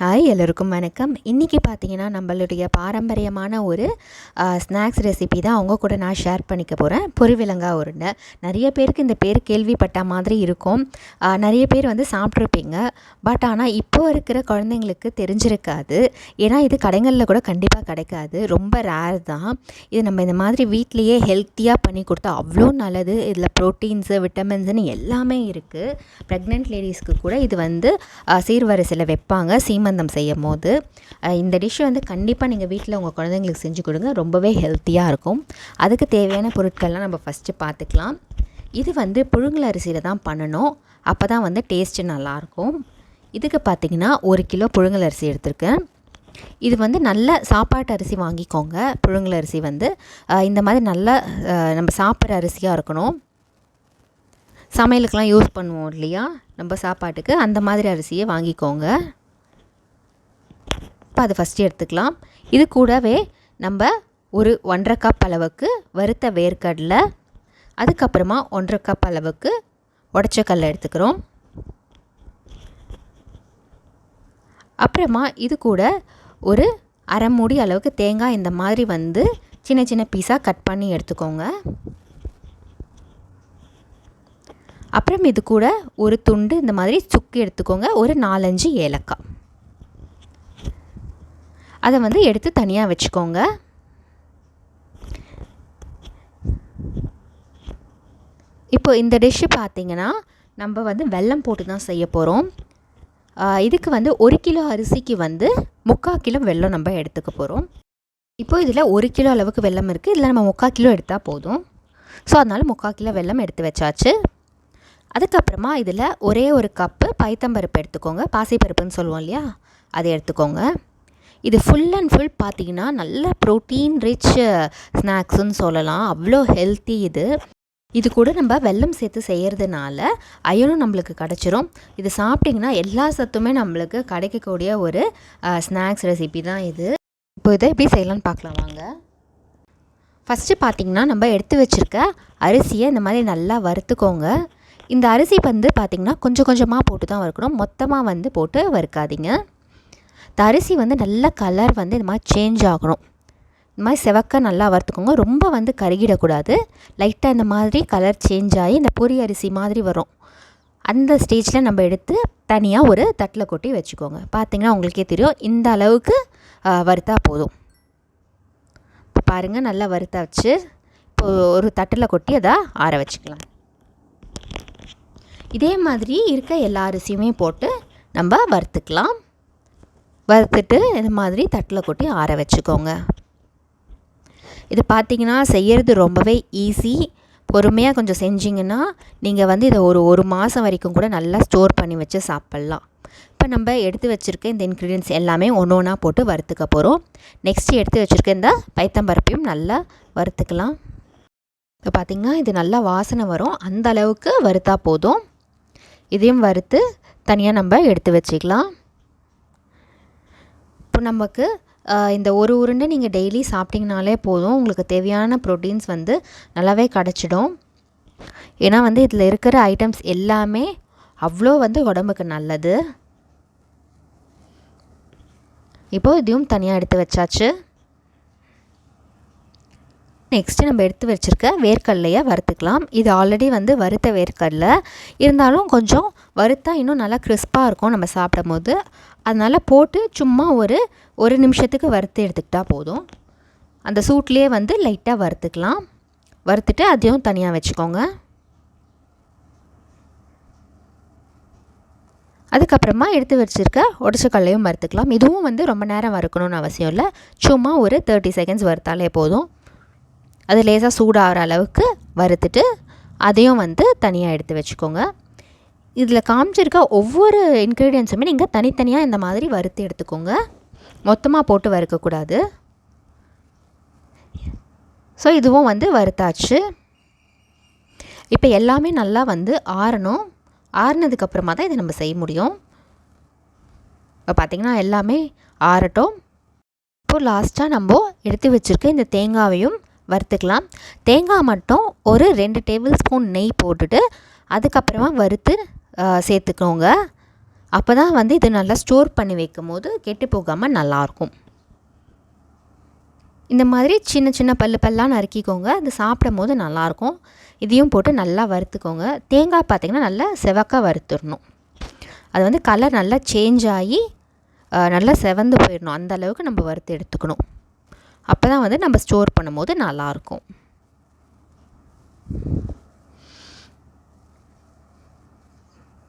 Hi எல்லோருக்கும் வணக்கம். இன்றைக்கி பார்த்தீங்கன்னா நம்மளுடைய பாரம்பரியமான ஒரு ஸ்நாக்ஸ் ரெசிபி தான் அவங்க கூட நான் ஷேர் பண்ணிக்க போகிறேன் பொரிவிலங்கா உருண்டை. நிறைய பேருக்கு இந்த பேர் கேள்விப்பட்ட மாதிரி இருக்கும். நிறைய பேர் வந்து சாப்பிட்ருப்பீங்க. பட் ஆனால் இப்போ இருக்கிற குழந்தைங்களுக்கு தெரிஞ்சிருக்காது. ஏன்னா இது கடைகளில் கூட கண்டிப்பாக கிடைக்காது. ரொம்ப ரேர் தான். இது நம்ம இந்த மாதிரி வீட்லேயே ஹெல்த்தியாக பண்ணி கொடுத்தா அவ்வளோ நல்லது. இதில் ப்ரோட்டீன்ஸு விட்டமின்ஸ்னு எல்லாமே இருக்குது ப்ரெக்னென்ட் லேடிஸ்க்கு கூட இது வந்து சீர்வரிசையில் வைப்பாங்க. சீமந்தம் செய்யும் போது இந்த டிஷ் வந்து கண்டிப்பாக நீங்கள் வீட்டில் உங்கள் குழந்தைங்களுக்கு செஞ்சு கொடுங்க. ரொம்பவே ஹெல்த்தியாக இருக்கும். அதுக்கு தேவையான பொருட்கள்லாம் நம்ம ஃபஸ்ட்டு பார்த்துக்கலாம் இது வந்து புழுங்கல் அரிசியில் தான் பண்ணணும். அப்போ தான் வந்து டேஸ்ட்டு நல்லாயிருக்கும். இதுக்கு பார்த்தீங்கன்னா ஒரு கிலோ புழுங்கல் அரிசி எடுத்திருக்கேன். இது வந்து நல்ல சாப்பாட்டு அரிசி வாங்கிக்கோங்க. புழுங்கல் அரிசி வந்து இந்த மாதிரி நல்ல நம்ம சாப்பிட்ற அரிசியாக இருக்கணும். சமையலுக்கெலாம் யூஸ் பண்ணுவோம் இல்லையா? நம்ம சாப்பாட்டுக்கு அந்த மாதிரி அரிசியை வாங்கிக்கோங்க. இப்போ அதை ஃபஸ்ட்டு எடுத்துக்கலாம். இது கூடவே நம்ம ஒரு ஒன்றரை கப் அளவுக்கு வறுத்த வேர்க்கடலை அதுக்கப்புறமா ஒன்றரை கப் அளவுக்கு உடச்ச கடலை எடுத்துக்கிறோம். அப்புறமா இது கூட ஒரு அரை மூடி அளவுக்கு தேங்காய் இந்த மாதிரி வந்து சின்ன சின்ன பீஸாக கட் பண்ணி எடுத்துக்கோங்க. அப்புறம் இது கூட ஒரு துண்டு இந்த மாதிரி சுக்கு எடுத்துக்கோங்க. ஒரு நாலஞ்சு ஏலக்காய். அதை வந்து எடுத்து தனியாக வச்சுக்கோங்க. இப்போ இந்த டிஷ்ஷு பார்த்தீங்கன்னா நம்ம வந்து வெல்லம் போட்டு தான் செய்ய போகிறோம் இதுக்கு வந்து ஒரு கிலோ அரிசிக்கு வந்து முக்கால் கிலோ வெல்லம் நம்ம எடுத்துக்க போகிறோம் இப்போ இதில் ஒரு கிலோ அளவுக்கு வெல்லம் இருக்குது இதில் நம்ம முக்கால் கிலோ எடுத்தால் போதும். ஸோ அதனால் முக்கால் கிலோ வெல்லம் எடுத்து வச்சாச்சு. அதுக்கப்புறமா இதில் ஒரே ஒரு கப்பு பைத்தம்பருப்பு எடுத்துக்கோங்க. பாசிப்பருப்புன்னு சொல்லுவோம் இல்லையா? அதை எடுத்துக்கோங்க. இது ஃபுல் அண்ட் ஃபுல் பார்த்தீங்கன்னா நல்ல ப்ரோட்டீன் ரிச் ஸ்நாக்ஸுன்னு சொல்லலாம். அவ்வளோ ஹெல்த்தி இது. இது கூட நம்ம வெல்லம் சேர்த்து செய்கிறதுனால அயனும் நம்மளுக்கு கிடச்சிரும். இது சாப்பிட்டிங்கன்னா எல்லா சத்துமே நம்மளுக்கு கிடைக்கக்கூடிய ஒரு ஸ்நாக்ஸ் ரெசிபி தான் இது. இப்போ இதை எப்படி செய்யலாம்னு பார்க்கலாம் வாங்க. ஃபஸ்ட்டு பார்த்திங்கன்னா நம்ம எடுத்து வச்சுருக்க அரிசியை இந்த மாதிரி நல்லா வறுத்துக்கோங்க. இந்த அரிசி வந்து பார்த்திங்கன்னா கொஞ்சம் கொஞ்சமாக போட்டு தான் வறுக்கணும். மொத்தமாக வந்து போட்டு வறுக்காதீங்க. இந்த அரிசி வந்து நல்ல கலர் வந்து இந்த மாதிரி சேஞ்ச் ஆகணும். இந்த மாதிரி செவக்க நல்லா வறுத்துக்கோங்க. ரொம்ப வந்து கருகிடக்கூடாது. லைட்டாக இந்த மாதிரி கலர் சேஞ்ச் ஆகி இந்த பொரி அரிசி மாதிரி வரும். அந்த ஸ்டேஜில் நம்ம எடுத்து தனியாக ஒரு தட்டில் கொட்டி வச்சுக்கோங்க. பார்த்திங்கன்னா உங்களுக்கே தெரியும். இந்த அளவுக்கு வறுத்தா போதும். இப்போ பாருங்கள் நல்லா வறுத்தாச்சு. இப்போ ஒரு தட்டில் கொட்டி அதை ஆற வச்சுக்கலாம். இதே மாதிரி இருக்க எல்லா அரிசியுமே போட்டு நம்ம வறுத்துக்கலாம். வறுத்துட்டு இது மாதிரி தட்டில் கொட்டி ஆற வச்சுக்கோங்க. இது பார்த்தீங்கன்னா செய்கிறது ரொம்பவே ஈஸி பொறுமையாக கொஞ்சம் செஞ்சிங்கன்னா நீங்கள் வந்து இதை ஒரு ஒரு மாதம் வரைக்கும் கூட நல்லா ஸ்டோர் பண்ணி வச்சு சாப்பிட்லாம். இப்போ நம்ம எடுத்து வச்சுருக்க இந்த இன்க்ரீடியன்ஸ் எல்லாமே ஒன்று ஒன்றா போட்டு வறுத்துக்க போகிறோம் நெக்ஸ்ட் எடுத்து வச்சுருக்க இந்த பைத்தம்பருப்பையும் நல்லா வறுத்துக்கலாம். இப்போ பார்த்திங்கன்னா இது நல்லா வாசனை வரும். அந்த அளவுக்கு வறுத்தா போதும். இதையும் வறுத்து தனியாக நம்ம எடுத்து வச்சுக்கலாம். இப்போ நமக்கு இந்த ஒரு உருண்டை நீங்கள் டெய்லி சாப்பிட்டிங்கனாலே போதும். உங்களுக்கு தேவையான ப்ரோட்டீன்ஸ் வந்து நல்லாவே கிடச்சிடும். ஏன்னா வந்து இதில் இருக்கிற ஐட்டம்ஸ் எல்லாமே அவ்வளோ வந்து உடம்புக்கு நல்லது. இப்போது இதையும் தனியாக எடுத்து வச்சாச்சு. நெக்ஸ்ட்டு நம்ம எடுத்து வச்சுருக்க வேர்க்கடலையை வறுத்துக்கலாம். இது ஆல்ரெடி வந்து வறுத்த வேர்க்கடலை. இருந்தாலும் கொஞ்சம் வறுத்தா இன்னும் நல்லா கிறிஸ்பாக இருக்கும் நம்ம சாப்பிடும் போது அதனால் போட்டு சும்மா ஒரு ஒரு நிமிஷத்துக்கு வறுத்து எடுத்துக்கிட்டால் போதும். அந்த சூட்லேயே வந்து லைட்டாக வறுத்துக்கலாம். வறுத்துட்டு அதையும் தனியாக வச்சுக்கோங்க. அதுக்கப்புறமா எடுத்து வச்சுருக்க உடச்ச வறுத்துக்கலாம். இதுவும் வந்து ரொம்ப நேரம் வறுக்கணும்னு அவசியம் இல்லை. சும்மா ஒரு தேர்ட்டி செகண்ட்ஸ் வறுத்தாலே போதும். அது லேசாக சூடாகிற அளவுக்கு வறுத்துட்டு அதையும் வந்து தனியாக எடுத்து வச்சுக்கோங்க. இதில் காமிச்சிருக்க ஒவ்வொரு இன்க்ரீடியன்ஸுமே நீங்கள் தனித்தனியாக இந்த மாதிரி வறுத்து எடுத்துக்கோங்க. மொத்தமாக போட்டு வறுக்கக்கூடாது. ஸோ இதுவும் வந்து வறுத்தாச்சு. இப்போ எல்லாமே நல்லா வந்து ஆறணும். ஆறுனதுக்கப்புறமா தான் இதை நம்ம செய்ய முடியும். இப்போ பார்த்திங்கன்னா எல்லாமே ஆறட்டும். இப்போது லாஸ்ட்டாக நம்ம எடுத்து வச்சுருக்க இந்த தேங்காவையும் வறுத்துக்கலாம். தேங்காய் மட்டும் ஒரு ரெண்டு டேபிள் ஸ்பூன் நெய் போட்டுட்டு அதுக்கப்புறமா வறுத்து சேர்த்துக்கோங்க. அப்போ தான் வந்து இது நல்லா ஸ்டோர் பண்ணி வைக்கும் போது கெட்டு போகாமல் நல்லாயிருக்கும். இந்த மாதிரி சின்ன சின்ன பல்லு பல்லாக நறுக்கிக்கோங்க. அது சாப்பிடும் போது நல்லாயிருக்கும். இதையும் போட்டு நல்லா வறுத்துக்கோங்க. தேங்காய் பார்த்திங்கன்னா நல்லா செவக்காக வறுத்துடணும். அது வந்து கலர் நல்லா சேஞ்ச் ஆகி நல்லா செவந்து போயிடணும். அந்த அளவுக்கு நம்ம வறுத்து எடுத்துக்கணும். அப்போ தான் வந்து நம்ம ஸ்டோர் பண்ணும்போது நல்லாயிருக்கும்.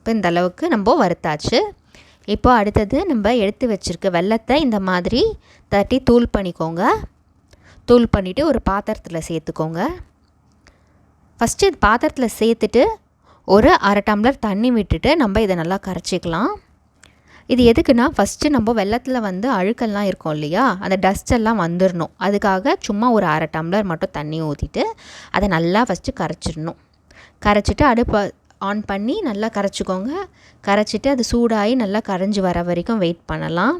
இப்போ இந்த அளவுக்கு நம்ம வறுத்தாச்சு. இப்போ அடுத்தது நம்ம எடுத்து வச்சுருக்க வெள்ளத்தை இந்த மாதிரி தட்டி தூள் பண்ணிக்கோங்க. தூள் பண்ணிவிட்டு ஒரு பாத்திரத்தில் சேர்த்துக்கோங்க. ஃபஸ்ட்டு பாத்திரத்தில் சேர்த்துட்டு ஒரு அரை டம்ளர் தண்ணி விட்டுட்டு நம்ம இதை நல்லா கரைச்சிக்கலாம். இது எதுக்குன்னா ஃபஸ்ட்டு நம்ம வெள்ளத்தில் வந்து அழுக்கெல்லாம் இருக்கும் இல்லையா? அந்த டஸ்டெல்லாம் வந்துடணும் அதுக்காக சும்மா ஒரு அரை டம்ளர் மட்டும் தண்ணி ஊற்றிட்டு அதை நல்லா ஃபஸ்ட்டு கரைச்சிடணும். கரைச்சிட்டு அடுப்பை ஆன் பண்ணி நல்லா கரைச்சிக்கோங்க. கரைச்சிட்டு அது சூடாகி நல்லா கரைஞ்சி வர வரைக்கும் வெயிட் பண்ணலாம்.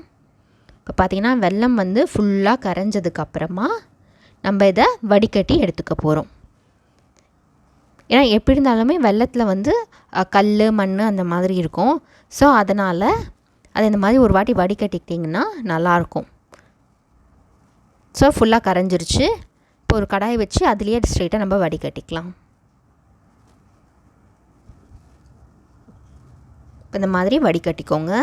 இப்போ பார்த்திங்கன்னா வெல்லம் வந்து ஃபுல்லாக கரைஞ்சதுக்கப்புறமா நம்ம இதை வடிகட்டி எடுத்துக்க போகிறோம் ஏன்னா எப்படி இருந்தாலுமே வெள்ளத்தில் வந்து கல் மண் அந்த மாதிரி இருக்கும். ஸோ அதனால் அது இந்த மாதிரி ஒரு வாட்டி வடிகட்டிக்கிட்டிங்கன்னா நல்லாயிருக்கும். ஸோ ஃபுல்லாக கரைஞ்சிருச்சு. இப்போ ஒரு கடாயை வச்சு அதுலேயே ஸ்ட்ரெயிட்டாக நம்ம வடிகட்டிக்கலாம். இப்போ இந்த மாதிரி வடிகட்டிக்கோங்க.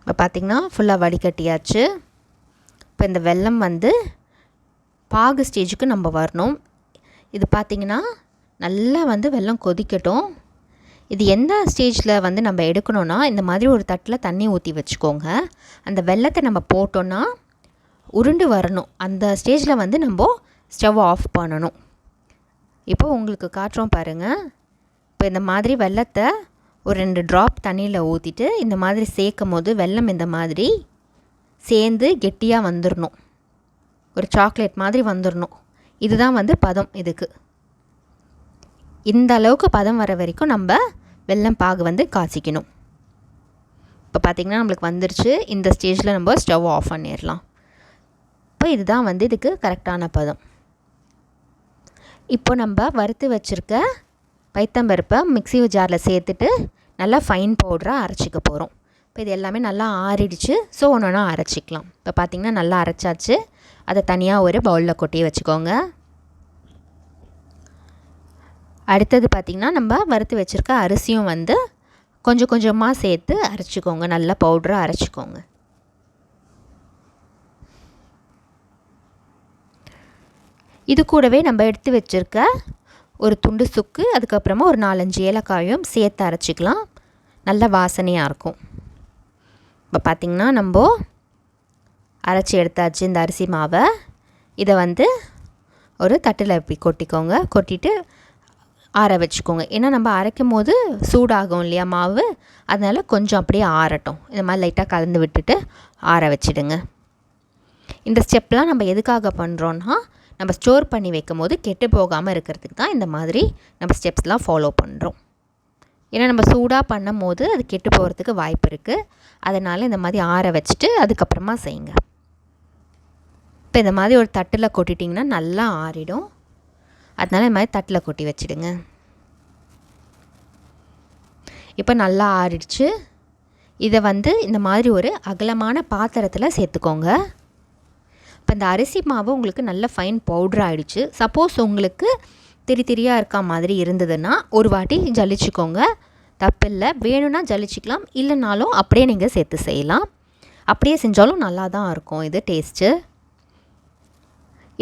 இப்போ பார்த்திங்கன்னா ஃபுல்லாக வடிகட்டியாச்சு. இப்போ இந்த வெல்லம் வந்து பாகு ஸ்டேஜுக்கு நம்ம வரணும். இது பார்த்திங்கன்னா நல்லா வந்து வெல்லம் கொதிக்கட்டும். இது எந்த ஸ்டேஜில் வந்து நம்ம எடுக்கணும்னா இந்த மாதிரி ஒரு தட்டில் தண்ணி ஊற்றி வச்சுக்கோங்க. அந்த வெள்ளத்தை நம்ம போட்டோன்னா உருண்டு வரணும். அந்த ஸ்டேஜில் வந்து நம்ம ஸ்டவ் ஆஃப் பண்ணணும். இப்போ உங்களுக்கு காட்டுறோம் பாருங்கள் இப்போ இந்த மாதிரி வெள்ளத்தை ஒரு ரெண்டு ட்ராப் தண்ணியில் ஊற்றிட்டு இந்த மாதிரி சேர்க்கும் போது வெள்ளம் இந்த மாதிரி சேர்ந்து கெட்டியாக வந்துடணும் ஒரு சாக்லேட் மாதிரி வந்துடணும் இதுதான் வந்து பதம் இதுக்கு. இந்த அளவுக்கு பதம் வர வரைக்கும் நம்ம வெல்லம் பாகு வந்து காய்ச்சிக்கணும். இப்போ பார்த்திங்கன்னா நம்மளுக்கு வந்துருச்சு. இந்த ஸ்டேஜில் நம்ம ஸ்டவ் ஆஃப் பண்ணிடலாம். இப்போ இதுதான் வந்து இதுக்கு கரெக்டான பதம். இப்போ நம்ம வறுத்து வச்சுருக்க பைத்தம்பருப்பை மிக்சி ஜாரில் சேர்த்துட்டு நல்லா ஃபைன் பவுடராக அரைச்சிக்க போகிறோம் இப்போ இது எல்லாமே நல்லா ஆறிடுச்சு. ஸோ ஒன்று ஒன்றா அரைச்சிக்கலாம். இப்போ பார்த்திங்கன்னா நல்லா அரைச்சாச்சு. அதை தனியாக ஒரு பவுலில் கொட்டி வச்சுக்கோங்க. அடுத்தது பார்த்திங்கன்னா நம்ம வறுத்து வச்சுருக்க அரிசியும் வந்து கொஞ்சம் கொஞ்சமாக சேர்த்து அரைச்சிக்கோங்க. நல்லா பவுட்ராக அரைச்சிக்கோங்க. இது கூடவே நம்ம எடுத்து வச்சுருக்க ஒரு துண்டு சுக்கு அதுக்கப்புறமா ஒரு நாலஞ்சு ஏலக்காயும் சேர்த்து அரைச்சிக்கலாம். நல்ல வாசனையாக இருக்கும். இப்போ பார்த்திங்கன்னா நம்ம அரைச்சி எடுத்தாச்சு இந்த அரிசி மாவை. இதை வந்து ஒரு தட்டில் இப்படி கொட்டிக்கோங்க. கொட்டிட்டு ஆற வச்சுக்கோங்க. ஏன்னா நம்ம அரைக்கும் போது சூடாகும் இல்லையா மாவு? அதனால் கொஞ்சம் அப்படியே ஆறட்டும். இந்த மாதிரி லைட்டாக கலந்து விட்டுட்டு ஆற வச்சிடுங்க. இந்த ஸ்டெப்லாம் நம்ம எதுக்காக பண்ணுறோன்னா நம்ம ஸ்டோர் பண்ணி வைக்கும் போது கெட்டு போகாமல் இருக்கிறதுக்கு தான் இந்த மாதிரி நம்ம ஸ்டெப்ஸ்லாம் ஃபாலோ பண்ணுறோம் ஏன்னா நம்ம சூடாக பண்ணும் போது அது கெட்டு போகிறதுக்கு வாய்ப்பு இருக்குது அதனால் இந்த மாதிரி ஆற வச்சுட்டு அதுக்கப்புறமா செய்யுங்க. இப்போ இந்த மாதிரி ஒரு தட்டில் கொட்டிட்டிங்கன்னா நல்லா ஆறிடும். அதனால் இந்த மாதிரி தட்டில் கொட்டி வச்சுடுங்க. இப்போ நல்லா ஆறிடுச்சு. இதை வந்து இந்த மாதிரி ஒரு அகலமான பாத்திரத்தில் சேர்த்துக்கோங்க. இப்போ இந்த அரிசி மாவு உங்களுக்கு நல்ல ஃபைன் பவுடர் ஆகிடுச்சு சப்போஸ் உங்களுக்கு திரி திரியாக இருக்க மாதிரி இருந்ததுன்னா ஒரு வாட்டி ஜலிச்சுக்கோங்க. தப்பில்லை. வேணும்னா ஜலிச்சிக்கலாம். இல்லைனாலும் அப்படியே நீங்கள் சேர்த்து செய்யலாம். அப்படியே செஞ்சாலும் நல்லா தான் இருக்கும். இது டேஸ்ட்டு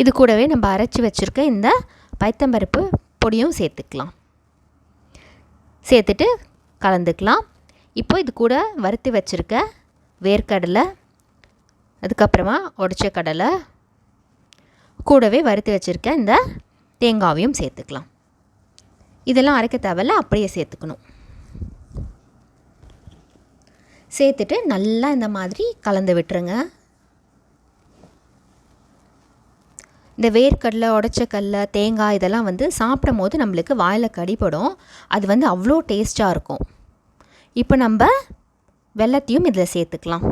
இது கூடவே நம்ம அரைச்சி வச்சுருக்க இந்த பைத்தம்பருப்பு பொடியும் சேர்த்துக்கலாம். சேர்த்துட்டு கலந்துக்கலாம். இப்போ இது கூட வறுத்து வச்சுருக்க வேர்க்கடலை அதுக்கப்புறமா உடச்ச கடலை கூடவே வறுத்து வச்சுருக்க இந்த தேங்காவையும் சேர்த்துக்கலாம். இதெல்லாம் அரைக்க தேவையில்ல அப்படியே சேர்த்துக்கணும். சேர்த்துட்டு நல்லா இந்த மாதிரி கலந்து விட்டுருங்க. இந்த வேர்க்கடலை உடச்சக்கடலை தேங்காய் இதெல்லாம் வந்து சாப்பிடும் போது நம்மளுக்கு வாயில் கடிப்படும் அது வந்து அவ்வளோ டேஸ்ட்டாக இருக்கும். இப்போ நம்ம வெள்ளத்தையும் இதில் சேர்த்துக்கலாம்.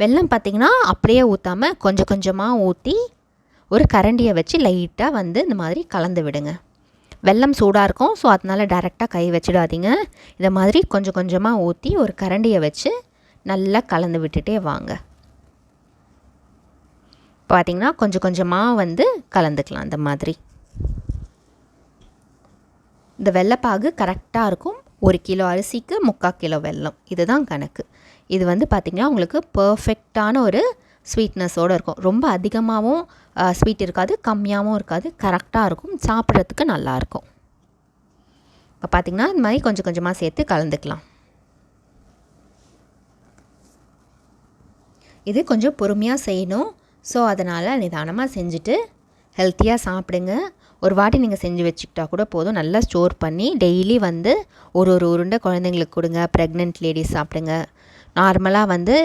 வெல்லம் பார்த்திங்கன்னா அப்படியே ஊற்றாமல் கொஞ்சம் கொஞ்சமாக ஊற்றி ஒரு கரண்டியை வச்சு லைட்டாக வந்து இந்த மாதிரி கலந்து விடுங்க. வெல்லம் சூடாக இருக்கும் ஸோ அதனால் டேரெக்டாக கை வச்சிடாதீங்க. இதை மாதிரி கொஞ்சம் கொஞ்சமாக ஊற்றி ஒரு கரண்டியை வச்சு நல்லா கலந்து விட்டுட்டே வாங்க. பார்த்திங்கன்னா கொஞ்சம் கொஞ்சமாக வந்து கலந்துக்கலாம் இந்த மாதிரி. இந்த வெள்ளைப்பாகு கரெக்டாக இருக்கும். ஒரு கிலோ அரிசிக்கு முக்கால் கிலோ வெல்லம் இதுதான் கணக்கு. இது வந்து பார்த்திங்கன்னா உங்களுக்கு பர்ஃபெக்டான ஒரு ஸ்வீட்னஸோடு இருக்கும். ரொம்ப அதிகமாகவும் ஸ்வீட் இருக்காது கம்மியாகவும் இருக்காது கரெக்டாக இருக்கும் சாப்பிட்றதுக்கு நல்லாயிருக்கும் இப்போ பார்த்திங்கன்னா இந்த மாதிரி கொஞ்சம் கொஞ்சமாக சேர்த்து கலந்துக்கலாம். இது கொஞ்சம் பொறுமையாக செய்யணும். ஸோ அதனால் நிதானமாக செஞ்சுட்டு ஹெல்த்தியாக சாப்பிடுங்க. ஒரு வாட்டி நீங்கள் செஞ்சு வச்சுக்கிட்டா கூட போதும். நல்லா ஸ்டோர் பண்ணி டெய்லி வந்து ஒரு ஒரு உருண்டை குழந்தைங்களுக்கு கொடுங்க. ப்ரெக்னென்ட் லேடிஸ் சாப்பிடுங்க. நார்மலாக வந்து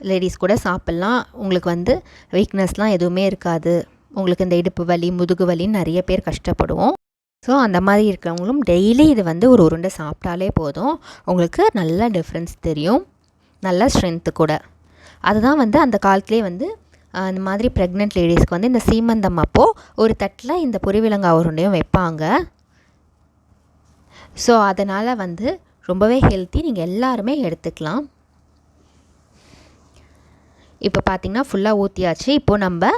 லேடிஸ் கூட சாப்பிட்லாம். உங்களுக்கு வந்து வீக்னஸ்லாம் எதுவுமே இருக்காது. உங்களுக்கு இந்த இடுப்பு வலி முதுகு வலின்னு நிறைய பேர் கஷ்டப்படுவோம். ஸோ அந்த மாதிரி இருக்கிறவங்களும் டெய்லி இது வந்து ஒரு உருண்டை சாப்பிட்டாலே போதும். உங்களுக்கு நல்ல டிஃப்ரென்ஸ் தெரியும். நல்ல ஸ்ட்ரென்த்து கூட. அதுதான் வந்து அந்த காலத்துலேயே வந்து அந்த மாதிரி ப்ரெக்னென்ட் லேடிஸ்க்கு வந்து இந்த சீமந்தம் அப்போது ஒரு தட்டில் இந்த புரிவிலங்கா உருண்டையும் வைப்பாங்க. ஸோ அதனால் வந்து ரொம்பவே ஹெல்த்தி நீங்கள் எல்லாருமே எடுத்துக்கலாம். இப்போ பார்த்திங்கன்னா ஃபுல்லாக ஊற்றியாச்சு இப்போது நம்ம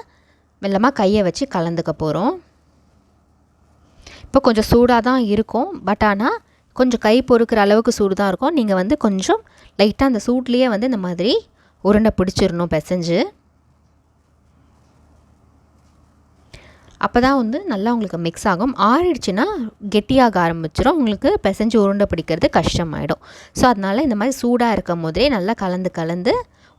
மெல்லமாக கையை வச்சு கலந்துக்க போகிறோம் இப்போ கொஞ்சம் சூடாக தான் இருக்கும். பட் ஆனால் கொஞ்சம் கை பொறுக்கிற அளவுக்கு சூடு தான் இருக்கும். நீங்கள் வந்து கொஞ்சம் லைட்டாக அந்த சூட்லேயே வந்து இந்த மாதிரி உருண்டை பிடிச்சிடணும் பிசைஞ்சு. அப்போ தான் வந்து நல்லா உங்களுக்கு மிக்ஸ் ஆகும். ஆறிடுச்சுன்னா கெட்டியாக ஆரம்பிச்சிடும் உங்களுக்கு பிசைஞ்சு உருண்டை பிடிக்கிறது கஷ்டமாயிடும். ஸோ அதனால் இந்த மாதிரி சூடாக இருக்கும் போதே நல்லா கலந்து கலந்து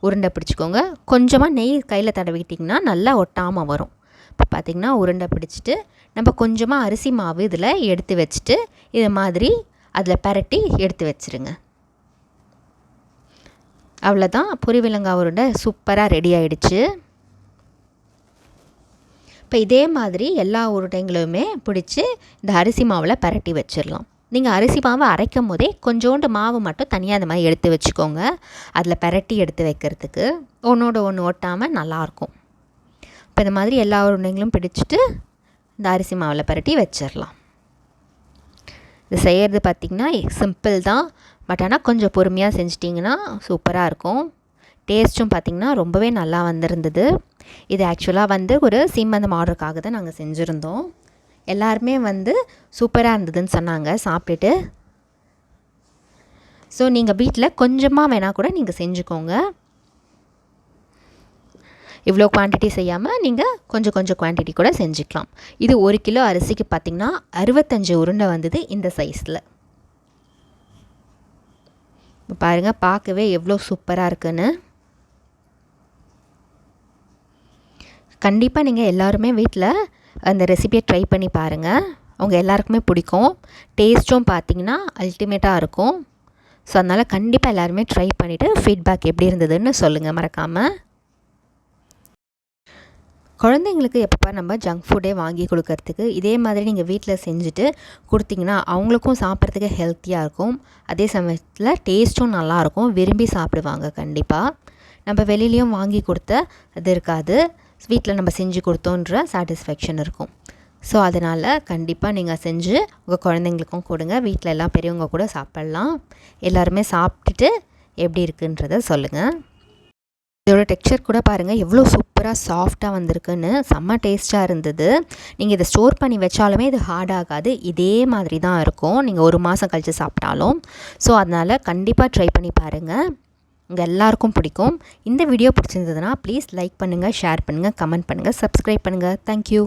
உருண்டை பிடிச்சிக்கோங்க. கொஞ்சமாக நெய் கையில் தடவிக்கிட்டிங்கன்னா நல்லா ஒட்டாமல் வரும். இப்போ பார்த்திங்கன்னா உருண்டை பிடிச்சிட்டு நம்ம கொஞ்சமாக அரிசி மாவு இதில் எடுத்து வச்சுட்டு இதை மாதிரி அதில் பரட்டி எடுத்து வச்சுருங்க. அவ்வளோதான் பொரிவிலங்காய் உருண்டை சூப்பராக ரெடி ஆகிடுச்சு இப்போ இதே மாதிரி எல்லா உருண்டைங்களுமே பிடிச்சி இந்த அரிசி மாவில் பரட்டி வச்சிடலாம். நீங்கள் அரிசி மாவு அரைக்கும் போதே கொஞ்சோண்டு மாவு மட்டும் தனியாக அந்த மாதிரி எடுத்து வச்சுக்கோங்க. அதில் பரட்டி எடுத்து வைக்கிறதுக்கு ஒன்றோட ஒன்று ஒட்டாமல் நல்லாயிருக்கும் இப்போ இந்த மாதிரி எல்லா உருண்டைங்களும் பிடிச்சிட்டு இந்த அரிசி மாவில் பரட்டி வச்சிடலாம். இது செய்கிறது பார்த்திங்கன்னா சிம்பிள் தான். பட் ஆனால் கொஞ்சம் பொறுமையாக செஞ்சிட்டிங்கன்னா சூப்பராக இருக்கும். டேஸ்ட்டும் பார்த்திங்கன்னா ரொம்பவே நல்லா வந்திருந்தது. இது ஆக்சுவலாக வந்து ஒரு சீமந்தம் ஆர்டருக்காக தான் நாங்கள் செஞ்சுருந்தோம். எல்லாருமே வந்து சூப்பராக இருந்ததுன்னு சொன்னாங்க சாப்பிட்டுட்டு. ஸோ நீங்கள் வீட்டில் கொஞ்சமாக வேணால் கூட நீங்கள் செஞ்சுக்கோங்க. இவ்வளோ குவான்டிட்டி செய்யாமல் நீங்கள் கொஞ்சம் கொஞ்சம் குவான்டிட்டி கூட செஞ்சுக்கலாம். இது ஒரு கிலோ அரிசிக்கு பார்த்திங்கன்னா அறுபத்தஞ்சு உருண்டை வந்தது இந்த சைஸில் இப்போ பாருங்கள் பார்க்கவே எவ்வளோ சூப்பராக இருக்குன்னு. கண்டிப்பாக நீங்கள் எல்லாருமே வீட்டில் அந்த ரெசிபியை ட்ரை பண்ணி பாருங்கள் அவங்க எல்லாருக்குமே பிடிக்கும். டேஸ்ட்டும் பார்த்திங்கன்னா அல்டிமேட்டாக இருக்கும். ஸோ அதனால் கண்டிப்பாக எல்லாருமே ட்ரை பண்ணிவிட்டு ஃபீட்பேக் எப்படி இருந்ததுன்னு சொல்லுங்கள் மறக்காமல் குழந்தைங்களுக்கு எப்போ நம்ம ஜங்க் ஃபுட்டே வாங்கி கொடுக்கறதுக்கு இதே மாதிரி நீங்கள் வீட்டில் செஞ்சுட்டு கொடுத்தீங்கன்னா அவங்களுக்கும் சாப்பிட்றதுக்கு ஹெல்த்தியாக இருக்கும். அதே சமயத்தில் டேஸ்ட்டும் நல்லாயிருக்கும் விரும்பி சாப்பிடுவாங்க கண்டிப்பாக நம்ம வெளிலேயும் வாங்கி கொடுத்த அது இருக்காது. வீட்டில் நம்ம செஞ்சு கொடுத்தோன்ற சாட்டிஸ்ஃபேக்ஷன் இருக்கும். ஸோ அதனால் கண்டிப்பாக நீங்கள் செஞ்சு உங்கள் குழந்தைங்களுக்கும் கொடுங்க. வீட்டில் எல்லாம் பெரியவங்க கூட சாப்பிட்லாம். எல்லாருமே சாப்பிட்டுட்டு எப்படி இருக்குன்றத சொல்லுங்கள் இதோட டெக்ஸ்சர் கூட பாருங்கள் எவ்வளோ சூப்பராக சாஃப்டாக வந்திருக்குன்னு. செம்ம டேஸ்ட்டாக இருந்தது. நீங்கள் இதை ஸ்டோர் பண்ணி வச்சாலுமே இது ஹார்ட் ஆகாது. இதே மாதிரி தான் இருக்கும். நீங்கள் ஒரு மாதம் கழித்து சாப்பிட்டாலும். ஸோ அதனால் கண்டிப்பாக ட்ரை பண்ணி பாருங்கள் உங்கள் எல்லாருக்கும் பிடிக்கும். இந்த வீடியோ பிடிச்சிருந்ததுன்னா ப்ளீஸ் லைக் பண்ணுங்கள் ஷேர் பண்ணுங்கள் கமெண்ட் பண்ணுங்கள் சப்ஸ்கிரைப் பண்ணுங்கள் தேங்க்யூ